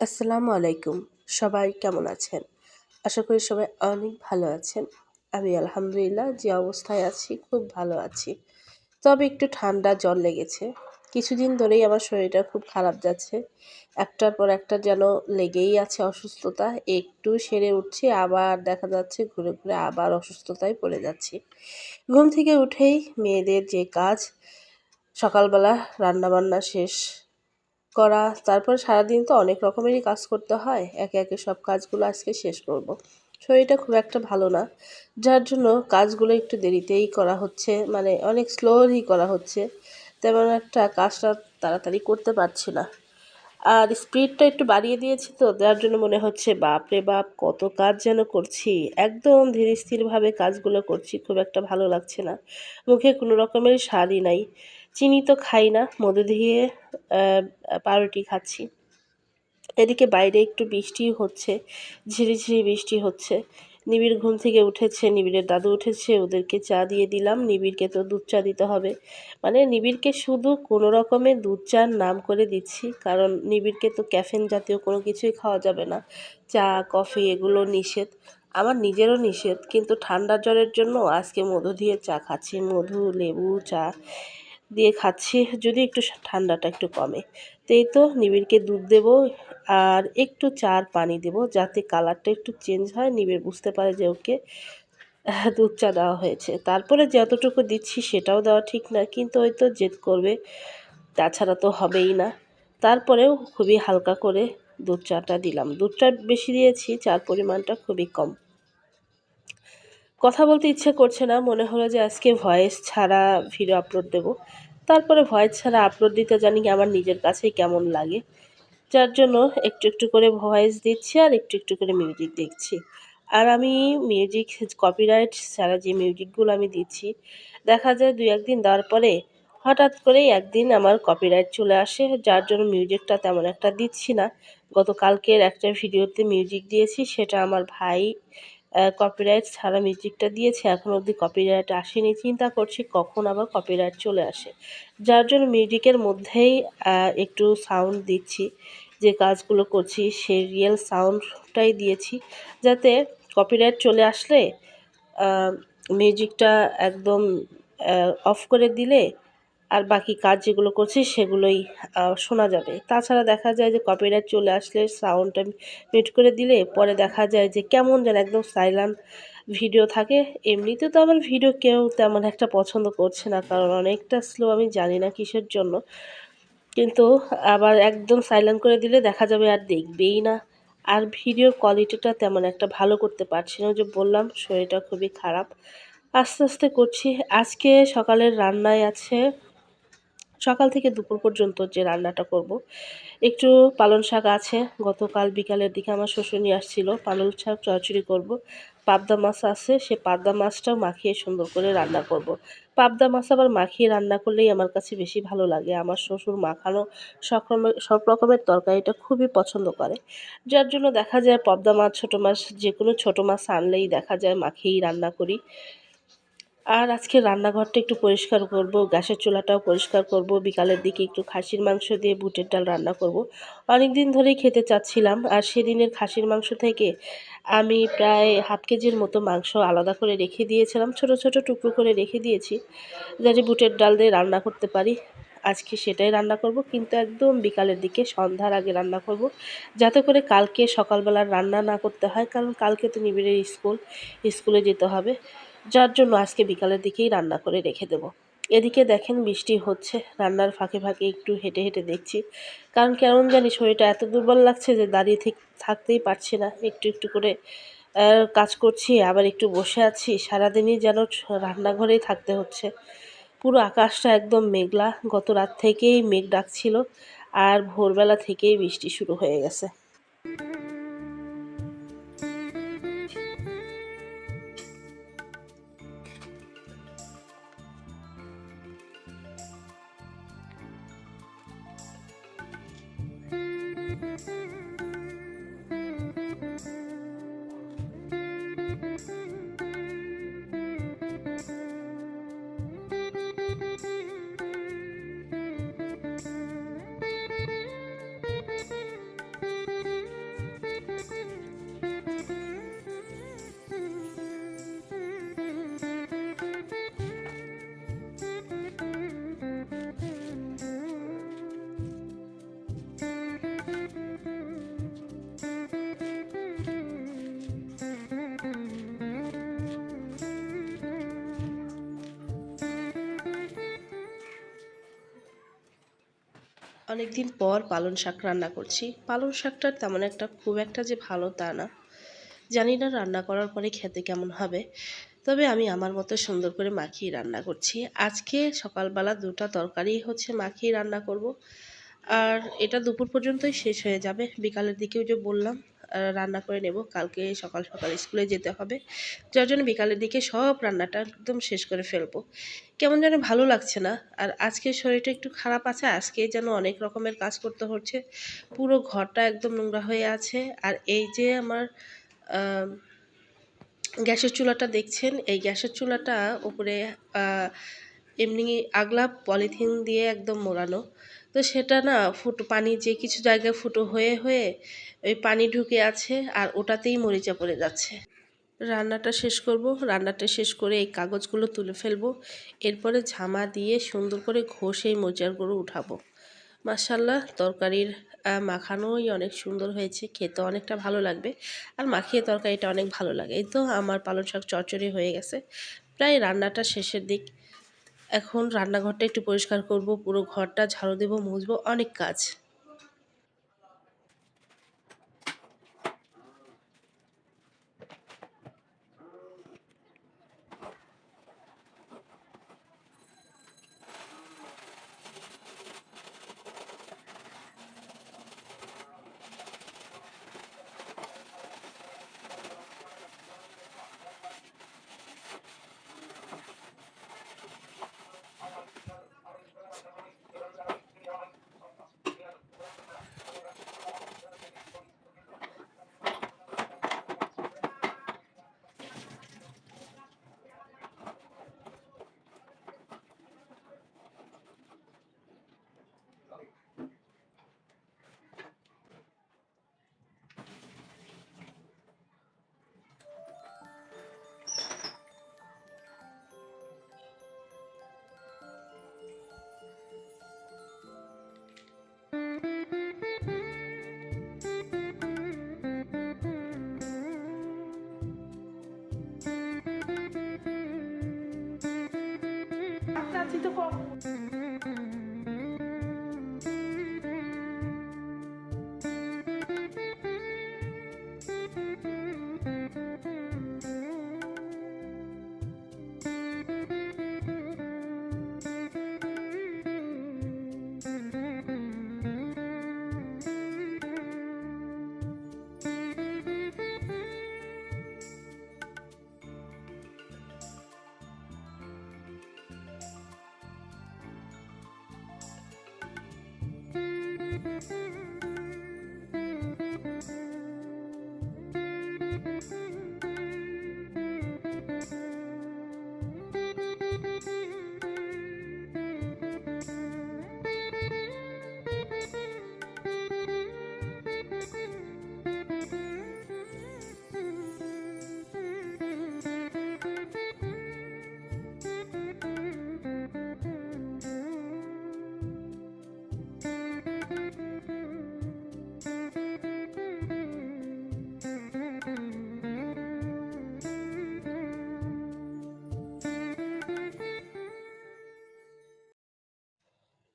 আসসালামু আলাইকুম। সবাই কেমন আছেন? আশা করি সবাই অনেক ভালো আছেন। আমি আলহামদুলিল্লাহ যে অবস্থায় আছি, খুব ভালো আছি। তবে একটু ঠান্ডা জল লেগেছে। কিছুদিন ধরেই আমার শরীরটা খুব খারাপ যাচ্ছে। একটার পর একটা যেন লেগেই আছে অসুস্থতা। একটু সেরে উঠছি, আবার দেখা যাচ্ছে ঘুরে ঘুরে আবার অসুস্থতায় পড়ে যাচ্ছি। ঘুম থেকে উঠেই মেয়েদের যে কাজ, সকালবেলা রান্নাবান্না শেষ করা, তারপর সারাদিন তো অনেক রকমেরই কাজ করতে হয়। একে একে সব কাজগুলো আজকে শেষ করব। শরীরটা খুব একটা ভালো না, যার জন্য কাজগুলো একটু দেরিতেই করা হচ্ছে। মানে অনেক স্লোলি করা হচ্ছে। তেমন একটা কাজটা তাড়াতাড়ি করতে পারছি না। আর স্পিডটা একটু বাড়িয়ে দিয়েছি তো, যার জন্য মনে হচ্ছে, বাপ রে বাপ, কত কাজ যেন করছি। একদম ধীরে স্থিরভাবে কাজগুলো করছি, খুব একটা ভালো লাগছে না। মুখে কোনো রকমের স্বাদই নাই। চিনি তো খাই না মধু দিয়ে পাউরুটি খাচ্ছি। এদিকে বাইরে একটু বৃষ্টি হচ্ছে ঝিরিঝিরি বৃষ্টি হচ্ছে। নিবিড় ঘুম থেকে উঠেছে, নিবিড়ের দাদু উঠেছে, ওদেরকে চা দিয়ে দিলাম, নিবিড়কে তো দুধ চা দিতে হবে। মানে নিবিড়কে শুধু কোনো রকমে দুধ চার নাম করে দিচ্ছি, কারণ নিবিড়কে তো ক্যাফেন জাতীয় কোনো কিছুই খাওয়া যাবে না। চা, কফি এগুলো নিষেধ। আমার নিজেরও নিষেধ, কিন্তু ঠান্ডা জ্বরের জন্য আজকে মধু দিয়ে চা খাচ্ছি, মধু, লেবু, চা দিয়ে খাচ্ছি, যদি একটু ঠান্ডাটা একটু কমে। তো এই তো নিবিড়কে দুধ দেব আর একটু চার পানি দেব, যাতে কালারটা একটু চেঞ্জ হয়। নিবিড় বুঝতে পারে যে ওকে দুধ চা দেওয়া হয়েছে। তারপরে যতটুকু দিচ্ছি সেটাও দেওয়া ঠিক না, কিন্তু ওই তো জেদ করবে, তাছাড়া তো হবেই না। তারপরেও খুবই হালকা করে দুধ চাটা দিলাম। দুধটা বেশি দিয়েছি, চার পরিমাণটা খুবই কম। কথা বলতে ইচ্ছে করছে না, মনে হলো যে আজকে ভয়েস ছাড়া ভিডিও আপলোড দেব। তারপরে ভয়েস ছাড়া আপলোড দিতে জানি আমার নিজের কাছেই কেমন লাগে। যার জন্য একটু একটু করে ভয়েস দিচ্ছি আর একটু একটু করে মিউজিক দেখছি। আর আমি মিউজিক কপিরাইট ছাড়া যে মিউজিকগুলো আমি দিচ্ছি, দেখা যায় দুই একদিন দেওয়ার পরে হঠাৎ করেই একদিন আমার কপিরাইট চলে আসে, যার জন্য মিউজিকটা তেমন একটা দিচ্ছি না। গতকালকের একটা ভিডিওতে মিউজিক দিয়েছি, সেটা আমার ভাই কপিরাইট ছাড়া মিউজিকটা দিয়েছে, এখন অবধি কপিরাইট আসেনি, চিন্তা করছি কখন আবার কপিরাইট চলে আসে। যার জন্য মিউজিকের মধ্যেই একটু সাউন্ড দিচ্ছি, যে কাজগুলো করছি সে রিয়েল সাউন্ডটাই দিয়েছি, যাতে কপিরাইট চলে আসলে মিউজিকটা একদম অফ করে দিলে আর বাকি কাজ যেগুলো করছি সেগুলোই শোনা যাবে। তাছাড়া দেখা যায় যে কপিরাইট চলে আসলে সাউন্ডটা মিট করে দিলে পরে দেখা যায় যে কেমন যেন একদম সাইলেন্ট ভিডিও থাকে। এমনিতে তো আমার ভিডিও কেউ তেমন একটা পছন্দ করছে না, কারণ অনেকটা স্লো আমি জানি না কিসের জন্য। কিন্তু আবার একদম সাইলেন্ট করে দিলে দেখা যাবে আর দেখবেই না। আর ভিডিওর কোয়ালিটিটা তেমন একটা ভালো করতে পারছি না যে বললাম, শরীরটা খুবই খারাপ। আস্তে আস্তে করছি। আজকে সকালের রান্নায় আছে সকাল থেকে দুপুর পর্যন্ত যে রান্নাটা করব। একটু পালন শাক আছে, গতকাল বিকালের দিকে আমার শ্বশুর নিয়ে আসছিল পালন শাক চড়চড়ি করব। পাবদা মাছ আছে, সে পাবদা মাছটাও মাখিয়ে সুন্দর করে রান্না করব। পাবদা মাছ আবার মাখিয়ে রান্না করলেই আমার কাছে বেশি ভালো লাগে আমার শ্বশুর মাখানো সব রকমের সব রকমের তরকারিটা খুবই পছন্দ করে যার জন্য দেখা যায় পাবদা মাছ, ছোটো মাছ যে কোনো ছোটো মাছ আনলেই দেখা যায় মাখিয়েই রান্না করি আর আজকে রান্নাঘরটা একটু পরিষ্কার করব, গ্যাসের চুলাটাও পরিষ্কার করব, বিকালের দিকে একটু খাসির মাংস দিয়ে বুটের ডাল রান্না করব। অনেক দিন ধরেই খেতে চাচ্ছিলাম আর সেদিনের খাসির মাংস থেকে আমি প্রায় হাফ কেজির মতো মাংস আলাদা করে রেখে দিয়েছিলাম, ছোট ছোট টুকরো করে রেখে দিয়েছি যাতে বুটের ডাল দিয়ে রান্না করতে পারি। আজকে সেটাই রান্না করব, কিন্তু একদম বিকালের দিকে সন্ধ্যার আগে রান্না করব, যাতে করে কালকে সকালবেলা রান্না না করতে হয়, কারণ কালকে তো নিবিড়ের স্কুল, স্কুলে যেতে হবে। যার জন্য আজকে বিকালের দিকেই রান্না করে রেখে দেব। এদিকে দেখেন বৃষ্টি হচ্ছে, রান্নার ফাঁকে ফাঁকে একটু হেঁটে হেঁটে দেখছি। কারণ কেমন জানি শরীরটা এত দুর্বল লাগছে যে দাঁড়িয়ে থাকতেই পারছি না। একটু একটু করে কাজ করছি, আবার একটু বসে আছি। সারাদিনই যেন রান্নাঘরেই থাকতে হচ্ছে। পুরো আকাশটা একদম মেঘলা। গত রাত থেকেই মেঘ ডাকছিল, আর ভোরবেলা থেকেই বৃষ্টি শুরু হয়ে গেছে। অনেকদিন পর পালং শাক রান্না করছি। পালং শাকটার তেমন একটা খুব একটা যে ভালো তা না। জানি না রান্না করার পরে খেতে কেমন হবে। তবে আমি আমার মতো সুন্দর করে মাখিয়ে রান্না করছি। আজকে সকালবেলা দুটা তরকারি হচ্ছে মাখিয়ে রান্না করব। আর এটা দুপুর পর্যন্তই শেষ হয়ে যাবে। বিকালের দিকেও যে বললাম রান্না করে নেব। কালকে সকাল সকাল স্কুলে যেতে হবে। যার জন্য বিকালের দিকে সব রান্নাটা একদম শেষ করে ফেলব। কেমন যেন ভালো লাগছে না। আর আজকে শরীরটা একটু খারাপ আছে। আজকে যেন অনেক রকমের কাজ করতে হচ্ছে। পুরো ঘরটা একদম নোংরা হয়ে আছে। আর এই যে আমার গ্যাসের চুলাটা দেখছেন? এই গ্যাসের চুলাটা উপরে এমনি আগলা পলিথিন দিয়ে একদম মোড়ানো। তো সেটা না ফুটো, পানি যে কিছু জায়গায় ফুটো হয়ে হয়ে ওই পানি ঢুকে আছে আর ওটাতেই মরিচা পড়ে যাচ্ছে। রান্নাটা শেষ করব, রান্নাটা শেষ করে এই কাগজগুলো তুলে ফেলব, এরপরে ঝামা দিয়ে সুন্দর করে ঘষে এই মোজারগুলো উঠাবো। মাসাল্লাহ তরকারির মাখানোই অনেক সুন্দর হয়েছে, খেতে অনেকটা ভালো লাগবে আর মাখিয়ে তরকারিটা অনেক ভালো লাগে। এই তো আমার পালং শাক চচ্চড়ি হয়ে গেছে। প্রায় রান্নাটা শেষের দিক। এখন রান্নাঘরটা একটু পরিষ্কার করব পুরো ঘরটা ঝাড়ু দেবো মুছবো অনেক কাজ। মিষ্টি তো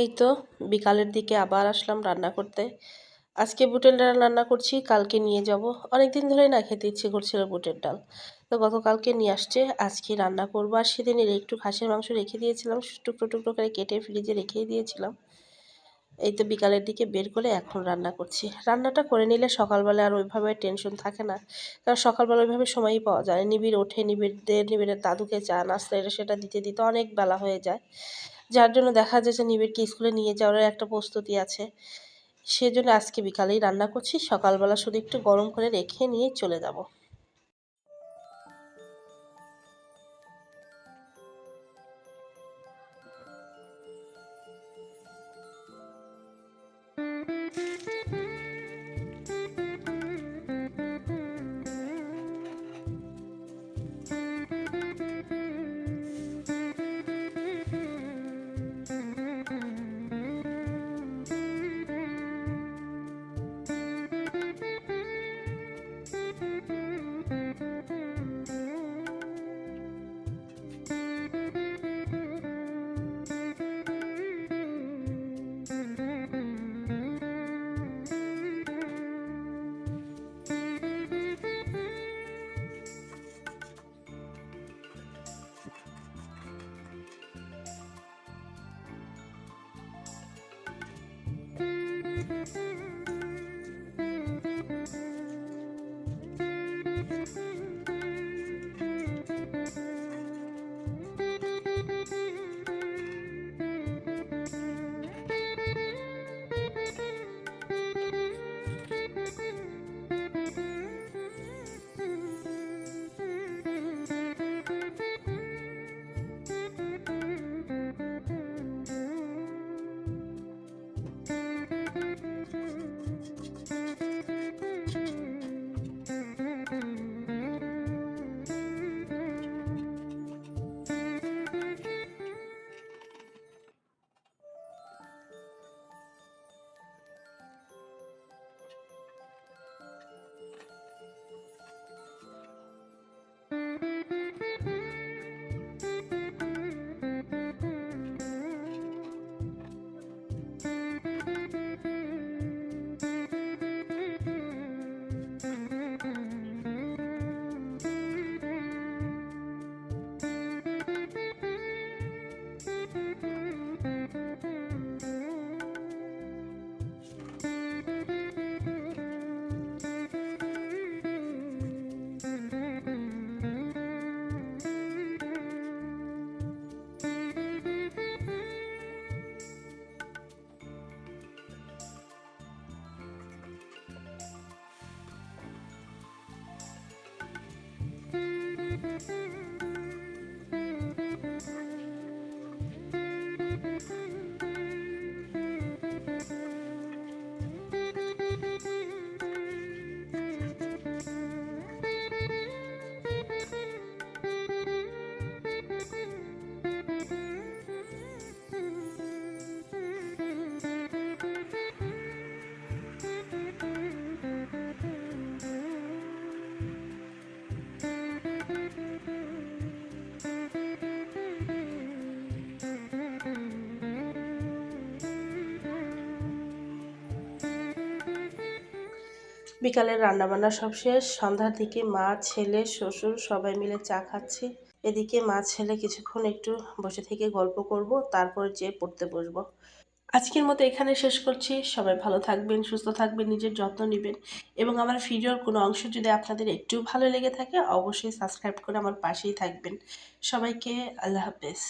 এই তো বিকালের দিকে আবার আসলাম রান্না করতে। আজকে বুটের ডাল রান্না করছি, কালকে নিয়ে যাব। অনেক দিন ধরে না খেতে ইচ্ছে করছিল বুটের ডাল। তো গতকালকে নিয়ে আসছে, আজকে রান্না করব। আর সেদিনের একটু খাসির মাংস রেখে দিয়েছিলাম, টুকরো টুকরো করে কেটে ফ্রিজে রেখেই দিয়েছিলাম। এই তো বিকালের দিকে বের করে এখন রান্না করছি। রান্নাটা করে নিলে সকালবেলা আর ওইভাবে টেনশন থাকে না। কারণ সকালবেলা ওইভাবে সময়ই পাওয়া যায়। নিবিড় ওঠে, নিবিড়দের, নিবিড়ের দাদুকে চা, নাস্তা, এটা সেটা দিতে দিতে অনেক বেলা হয়ে যায়। যার জন্য দেখা যাচ্ছে নিবিড়কে স্কুলে নিয়ে যাওয়ার একটা প্রস্তুতি আছে। সেজন্য আজকে বিকালেই রান্না করছি। সকালবেলা শুধু একটু গরম করে রেখে নিয়ে চলে যাব। বিকালের রান্নাবান্না সব শেষ, সন্ধ্যার দিকে মা, ছেলে, শ্বশুর সবাই মিলে চা খাচ্ছি। এদিকে মা, ছেলে কিছুক্ষণ একটু বসে থেকে গল্প করব, তারপর যেয়ে পড়তে বসবো। আজকের মতো এখানে শেষ করছি। সবাই ভালো থাকবেন, সুস্থ থাকবেন, নিজের যত্ন নেবেন এবং আমার ভিডিওর কোনো অংশ যদি আপনাদের একটু ভালো লেগে থাকে, অবশ্যই সাবস্ক্রাইব করে আমার পাশেই থাকবেন। সবাইকে আল্লাহ হাফেজ।